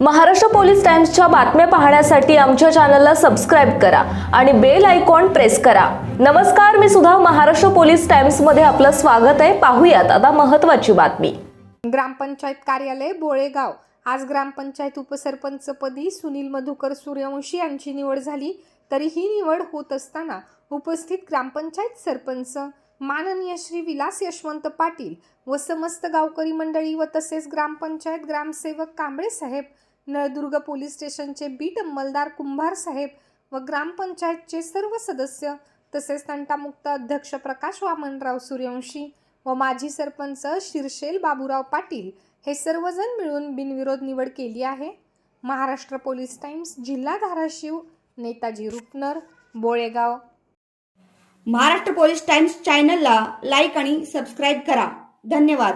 Maharashtra police टाइम्सच्या बातम्या पाहण्यासाठी आमच्या चॅनलला सबस्क्राईब करा आणि बेल आयकॉन प्रेस करा. नमस्कार मी सुद्धा महाराष्ट्र पोलीस टाइम्समध्ये आपलं स्वागत आहे. पाहूयात आता महत्वाची बातमी. ग्रामपंचायत कार्यालय बोळेगाव. आज ग्रामपंचायत उपसरपंचपदी सुनील मधुकर सूर्यवंशी यांची निवड झाली. तरी ही निवड होत असताना उपस्थित ग्रामपंचायत सरपंच माननीय श्री विलास यशवंत पाटील व समस्त गावकरी मंडळी व तसेच ग्रामपंचायत ग्रामसेवक कांबळे साहेब नळदुर्ग पोलीस स्टेशनचे बीट अंमलदार कुंभार साहेब व ग्रामपंचायतचे सर्व सदस्य तसेच तंटामुक्त अध्यक्ष प्रकाश वामनराव सूर्यवंशी व माजी सरपंच शिरशेल बाबूराव पाटील हे सर्वजण मिळून बिनविरोध निवड केली आहे. महाराष्ट्र पोलीस टाइम्स जिल्हा धाराशिव नेताजी रुपनर बोळेगाव. महाराष्ट्र पोलीस टाइम्स चॅनलला लाईक आणि सबस्क्राईब करा. धन्यवाद.